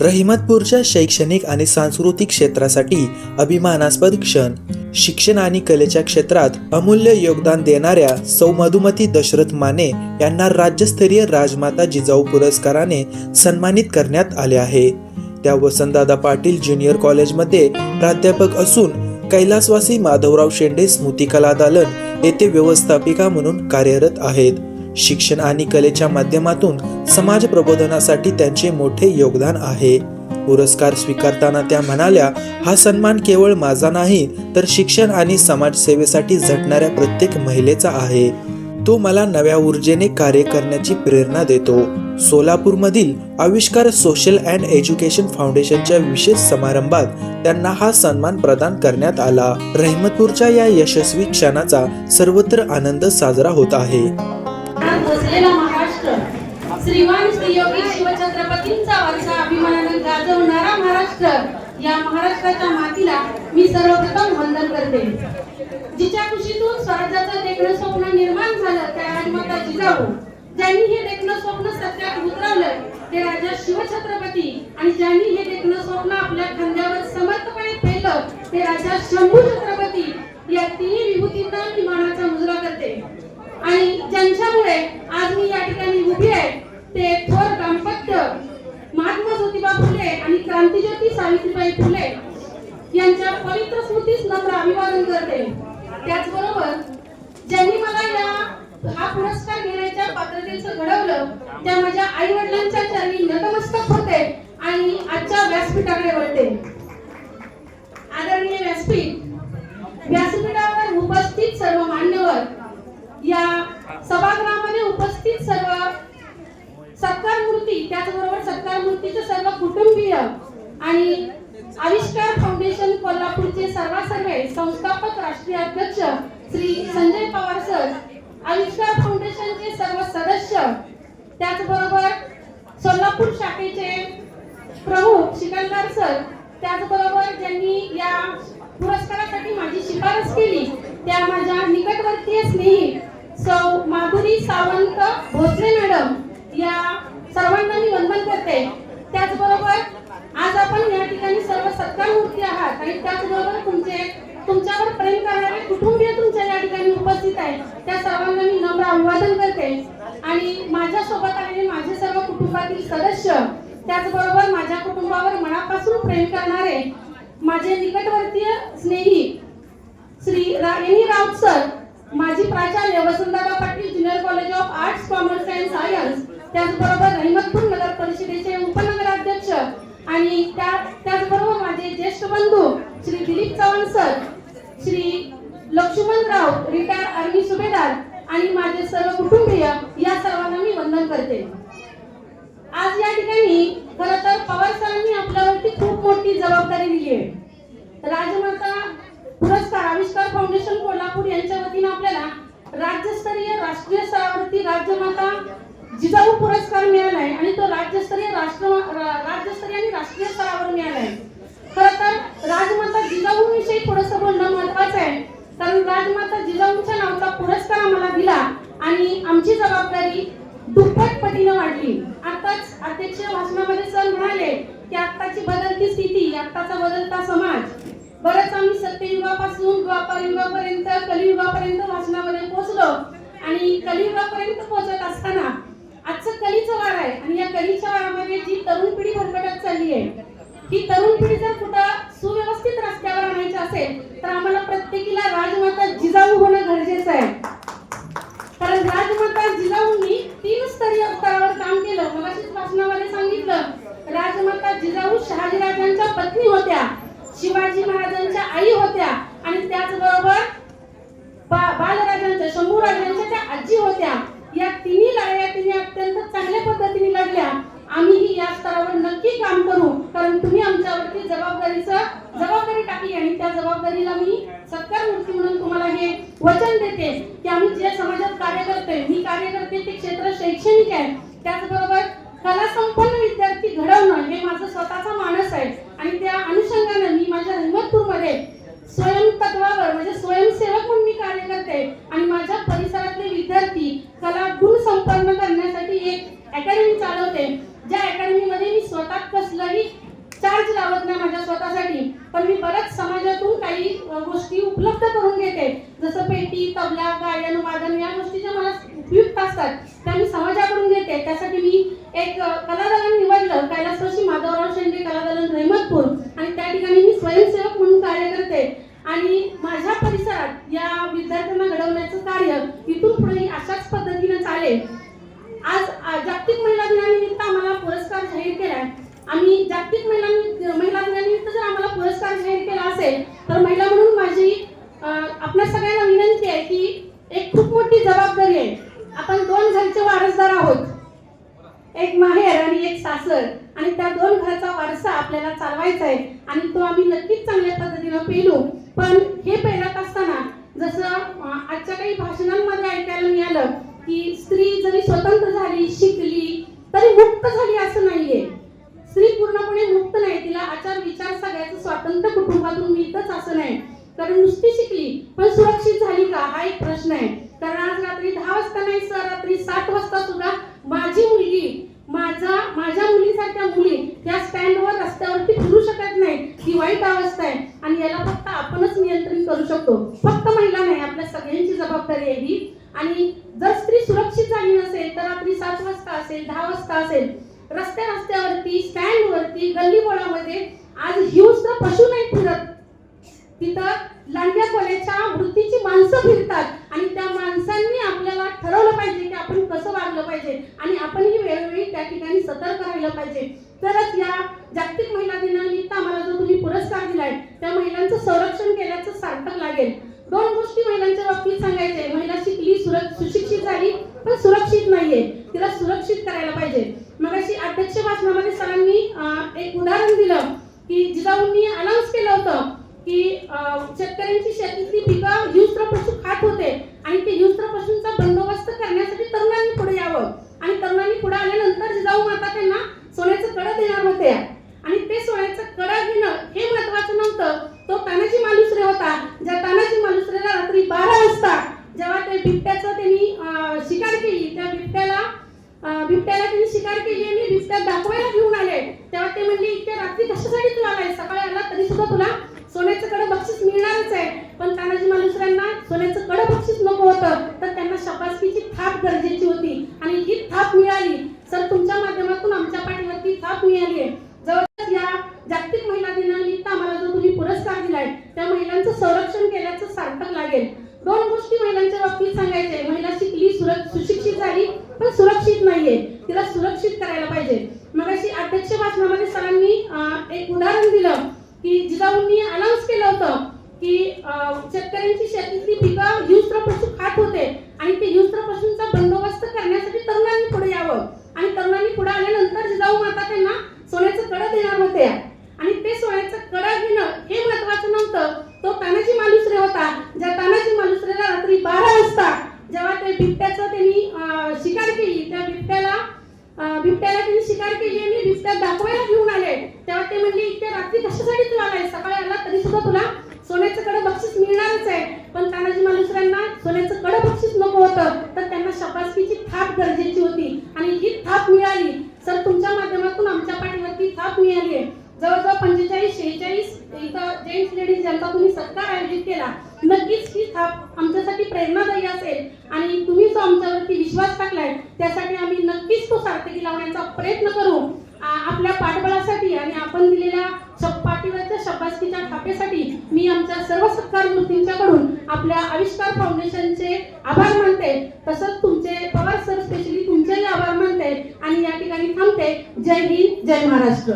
रहिमतपूरच्या शैक्षणिक आणि सांस्कृतिक क्षेत्रासाठी अभिमानास्पद क्षण. शिक्षण आणि कलेच्या क्षेत्रात अमूल्य योगदान देणाऱ्या सौ मधुमती दशरथ माने यांना राज्यस्तरीय राजमाता जिजाऊ पुरस्काराने सन्मानित करण्यात आले आहे. त्या वसंतदादा पाटील ज्युनियर कॉलेजमध्ये प्राध्यापक असून कैलासवासी माधवराव शेंडे स्मृती कला दालन येथे व्यवस्थापिका म्हणून कार्यरत आहेत. शिक्षण आणि कलेच्या माध्यमातून समाज प्रबोधनासाठी त्यांचे मोठे योगदान आहे. पुरस्कार स्वीकारताना त्या म्हणाल्या हा सन्मान केवळ माझा नाही तर शिक्षण आणि समाजसेवेसाठी झटणाऱ्या प्रत्येक महिलेचा आहे. तो मला नव्या ऊर्जेने कार्य करण्याची प्रेरणा देतो. सोलापूरमधील आविष्कार सोशल अँड एज्युकेशन फाउंडेशनच्या विशेष समारंभात त्यांना हा सन्मान प्रदान करण्यात आला. रहिमतपूरच्या या यशस्वी क्षणाचा सर्वत्र आनंद साजरा होत आहे. आज बसलेला महाराष्ट्र श्रीमान श्रीयोगी शिवछत्रपतींचा वारसा अभिमानाने गाजवणारा महाराष्ट्र. या महाराष्ट्राच्या मातीला मी सर्वप्रथम वंदन करते. जिच्या कुशीतून स्वराज्याचं देखणं स्वप्न निर्माण झालं त्या राजमाता जिजाऊ ज्यांनी हे देखणं स्वप्न सत्यात उतरवलं ते राजा शिवछत्रपती. आणि ज्यांनी हे देखणं स्वप्न आपल्या खांद्यावर समर्थपणे पेलं ते राजा शंभू छत्रपती या तीन विभूतींना मी मानाचा मुजरा करते. आणि ज्यांच्यामुळे आज मी या ठिकाणी उभी आहे ते थोर दाम्पत्य महात्मा ज्योतिबा फुले आणि क्रांतीज्योती सावित्रीबाई फुले यांच्या पवित्र स्मृतीस नम्र अभिवादन करते. त्याचबरोबर ज्यांनी मला या हा पुरस्कार घेण्याच्या पात्रतेचं घडवलं त्या माझ्या आई वडिलांच्या चरणी नतमस्तक होते आणि आजच्या व्यासपीठाकडे वळते आदरणीय व्यासपीठ व्यासपीठावर उपस्थित सर्व मान्यवर या सभागृहामध्ये उपस्थित सर्व सत्कार मूर्ती त्याचबरोबर सत्कार मूर्तीचे सर्व कुटुंबीय आणि आविष्कार फाउंडेशन कोल्हापूरचे सर्वासर्वे संस्थापक राष्ट्रीय अध्यक्ष श्री संजय पवार सर आविष्कार फाउंडेशनचे सर्व सदस्य त्याचबरोबर सोलापूर शाखेचे प्रमुख शिकंदार सर त्याचबरोबर ज्यांनी या पुरस्कारासाठी माझी शिफारस केली त्या माझ्या निकटवर्तीय स्नेही सौ माधुरी सावंत भोसले मॅडम या सर्वांना मी वंदन करते. त्याचबरोबर आज आपण या ठिकाणी सर्व सत्कारमूर्ती आहात आणि त्याचबरोबर तुमचे तुमच्यावर प्रेम करणारे कुटुंबीय तुमच्या या ठिकाणी उपस्थित आहे त्या सर्वांना मी नम्र अभिवादन करते. आणि माझ्यासोबत आलेले माझे सर्व कुटुंबातील सदस्य. त्याचबरोबर माझ्या कुटुंबावर मनापासून प्रेम करणारे माझे निकटवर्तीय स्नेही श्री रा एनी. राऊत सर माजी प्राचार्य Vasantdada Patil junior college of arts commerce and science त्याचबरोबर रहिमतपूर नगर परिषदेचे उपनगराध्यक्ष आणि त्या त्याचबरोबर माझे ज्येष्ठ बंधू Shri Dilip Chavan sir Shri Laxmanrao retire army subedar आणि माझे सर्व कुटुंबीय या सर्वांना मी वंदन करते. आज या ठिकाणी खर तर पवार सरांनी आपल्यावरती खूप मोठी जबाबदारी दिली आहे. राजमाता पुरस्कार आविष्कार फाउंडेशन कोल्हापूर यांच्या वतीनं आपल्याला राज्यस्तरीय राष्ट्रीय स्तरावरती राज्यमाता जिजाऊ पुरस्कार मिळाला आहे आणि तो राज्यस्तरीय राष्ट्र राज्यस्तरीय आणि राष्ट्रीय स्तरावर मिळाला आहे खर तर राजमाता जिजाऊंविषयी थोडंसं बोलणं महत्वाचं आहे. कारण राजमाता जिजाऊंच्या नावाचा पुरस्कार आम्हाला दिला आणि आमची जबाबदारी दुप्पट पटीनं वाढली. आताच अध्यक्ष भाषणामध्ये सर म्हणाले की आत्ताची बदलती स्थिती आत्ताचा बदलता समाज बरंच आम्ही सत्ययुगापासून द्वापार युगापर्यंत कलियुगापर्यंत वाचनामध्ये पोहोचलो. आणि कलियुगापर्यंत पोहोचत असताना आजचं कलीचं वार आहे. आणि या कलीच्या वारामध्ये जी तरुण पिढी भरकटत चालली आहे ही तरुण पिढी जर कुठं सुव्यवस्थित रस्त्यावर आणायची असेल तर आम्हाला प्रत्येकीला राजमाता जिजाऊ होणं गरजेचं आहे. कारण राजमाता जिजाऊंनी तीन स्तरीय स्तरावर काम केलं. मगाशीच भाषणामध्ये सांगितलं राजमाता जिजाऊ शहाजीराजांच्या पत्नी होत्या. शिवाजी महाराजांच्या आई होत्या आणि त्याचबरोबर बा- बालराजांच्या शंभू राजांच्या त्या आजी होत्या. या तिन्ही लढाया तिने अत्यंत चांगल्या पद्धतीने लढल्या. आम्हीही या स्तरावर नक्की काम करू. कारण तुम्ही आमच्यावरती जबाबदारीचं जबाबदारी टाकली आणि त्या जबाबदारीला मी सत्कार मूर्ती म्हणून तुम्हाला हे वचन देते की आम्ही जे समाजात कार्य करतोय मी कार्य करते ते क्षेत्र शैक्षणिक आहे. त्याचबरोबर कला संपन्न विद्यार्थी घडवणं हे माझं स्वतःचा मानस आहे. आणि त्या अनुषंगानं मी मध्ये स्वयंतत्वावर म्हणजे स्वयंसेवक म्हणून मी कार्य करते. आणि माझ्या परिसरातले विद्यार्थी कला गुण संपन्न करण्यासाठी एक अकॅडमी चालवते. ज्या अकॅडमीमध्ये मी स्वतः कसलाही चार्ज लावत नाही माझ्या स्वतःसाठी पण मी बऱ्याच समाजातून काही गोष्टी उपलब्ध करून घेते. जसं पेटी तबला गायन वादन या गोष्टी ज्या मला उपयुक्त असतात त्या मी समाजाकडून घेते. त्यासाठी मी एक कलादालन निवडलं. कैलासवाशी माधवराव शेंडे कलादान जागतिक महिला महिला दिनानिमित्त जर आम्हाला पुरस्कार जाहीर केला असेल तर महिला म्हणून माझी आपल्या सगळ्यांना विनंती आहे की एक खूप मोठी जबाबदारी आहे. आपण दोन घरचे वारसदार आहोत. एक माहेर आणि एक सासर. आणि त्या दोन घराचा वारसा आपल्याला चालवायचा आहे. आणि तो आम्ही नक्कीच चांगल्या पद्धतीनं पेलू. पण हे पेलत असताना जसं आजच्या काही भाषणांमध्ये ऐकायला मिळालं की स्त्री जरी स्वतंत्र झाली शिकली तरी मुक्त झाली असं नाहीये. स्त्री पूर्णपणे मुक्त नाही. तिला आचार विचार सगळ्याचं स्वातंत्र्य कुटुंबातून मिळतच असं नाही. कारण नुसती शिकली पण सुरक्षित झाली का? हा एक प्रश्न आहे. कारण आज रात्री दहा वाजता नाही सर रात्री सात वाजता सुद्धा माझी मुलगी माझा माझ्या मुलीसारख्या मुली त्या स्टँडवर रस्त्यावरती फिरू शकत नाही. ही वाईट अवस्था आहे. आणि याला फक्त आपणच नियंत्रित करू शकतो. फक्त महिला नाही आपल्या सगळ्यांची जबाबदारी आहे ही. आणि जर स्त्री सुरक्षित झाली नसेल तर रात्री सात वाजता असेल दहा वाजता असेल रस्त्या रस्त्यावरती स्टँडवरती गल्लीबोळामध्ये आज हिंस्र पशु नाही फिरत. तिथं लांड्या कोल्याच्या वृत्तीची माणसं फिरतात आणि त्या माणसांनी आपल्याला ठरवलं पाहिजे की आपण कसं वागलं पाहिजे आणि आपणही वेळोवेळी त्या ठिकाणी सतर्क राहिलं पाहिजे. तरच या जागतिक महिला दिनानिमित्त आम्हाला जो तुम्ही पुरस्कार दिलाय त्या महिलांचं संरक्षण केल्याचं सार्थक लागेल. दोन गोष्टी महिलांच्या बाबतीत सांगायचे. महिला शिकली सुरक्षित सुशिक्षित झाली पण सुरक्षित नाहीये. तिला सुरक्षित करायला पाहिजे. मग अशी अध्यक्ष भाषणामध्ये सरांनी एक उदाहरण दिलं की जिजाऊंनी अनाऊन्स केलं होतं की अं, शेतकऱ्यांची शेतीतली पिकं हिंस्त्र पशु खात होते आणि ते हिंस्त्र पशूंचा बंदोबस्त करण्यासाठी तरुणांनी पुढे यावं. आणि तरुणांनी पुढे आल्यानंतर जिजाऊ माता त्यांना सोन्याचं कडं देणार होत्या आणि ते सोन्याचं कडं घेणं हे महत्वाचं नव्हतं तो तानाजी मालुसरे होता ज्या तानाजी मालुसरेला रात्री बारा वाजता जेव्हा ते बिबट्याचं त्यांनी अं, शिकार केली त्या बिबट्याला अं, बिबट्याला त्यांनी शिकार केली आणि बिबट्या दाखवायला घेऊन आले तेव्हा ते म्हणले इतक्या रात्री कशासाठी तू आलाय सकाळी आला तरी सुद्धा तुला सोन्याचं कडं बक्षीस मिळणारच आहे पण तानाजी मालुसऱ्यांना सोन्याचं कडं बक्षीस नको होतं तर त्यांना शबासकीची थाप गरजेची होती आणि ही थाप मिळाली सर तुमच्या माध्यमातून आमच्या पाठीवरती थाप मिळाली आहे जवळपास या जागतिक महिला दिनानिमित्त आम्हाला जो तुम्ही पुरस्कार दिलाय त्या महिलांचं संरक्षण केल्याचं सार्थक लागेल दोन गोष्टी महिलांच्या बाबतीत सांगायचे महिला शिकली सुरक सुशिक्षित झाली पण सुरक्षित नाहीये तिला सुरक्षित करायला पाहिजे मग अशी अध्यक्ष भाषणामध्ये सरांनी अं, एक उदाहरण दिलं की जिजाऊंनी अनाऊन्स केलं होतं की अं, शेतकऱ्यांची शेतीतली पिकं हिंस्र पशु खात होते आणि ते हिंस्र पशूंचा बंदोबस्त करण्यासाठी तरुणांनी पुढे यावं आणि तरुणांनी पुढे आल्यानंतर जिजाऊ माता त्यांना सोन्याचं कडं देणार होत्या आणि ते सोन्याचं कडं घेणं हे महत्वाचं नव्हतं तो तानाजी मालुसरे होता ज्या तानाजी मालुसरेला रात्री बारा वाजता जेव्हा ते बिबट्याचं त्यांनी शिकार केली. त्या बिबट्याला बिबट्याला त्यांनी शिकार केली आणि बिबट्या दाखवायला घेऊन आले. तेव्हा ते म्हणले इतक्या रात्री कशासाठी तू आलाय सकाळी आला तरी सुद्धा तुला सोन्याचं कडे बक्षीस मिळणारच आहे. पण तानाजी मालुसऱ्यांना सोन्याचं कडे बक्षीस नको होतं. तर त्यांना शपासकीची थाप गरजेची होती आणि ही थाप मिळाली सर तुमच्या माध्यमातून आमच्या पाठीवरती थाप मिळाली आहे जवळजवळ पंचेचाळीस शेहेचाळीस इथं जेंट्स लेडीज ज्यांचा तुम्ही सत्कार आयोजित केला नक्कीच ही थाप आमच्यासाठी प्रेरणादायी असेल आणि तुम्ही जो आमच्यावरती विश्वास टाकलाय त्यासाठी आम्ही नक्कीच तो सार्थकी लावण्याचा प्रयत्न करू आ- आपल्या पाठबळासाठी आणि आपण दिलेल्या पाठीवरच्या शब्बासकीच्या थापेसाठी मी आमच्या सर्व सत्कार मूर्तींच्याकडून आपल्या आविष्कार फाउंडेशनचे आभार मानते. तसंच तुमचे पवार सर स्पेशली तुमचेही आभार मानते. आणि या ठिकाणी थांबते. जय हिंद जय महाराष्ट्र.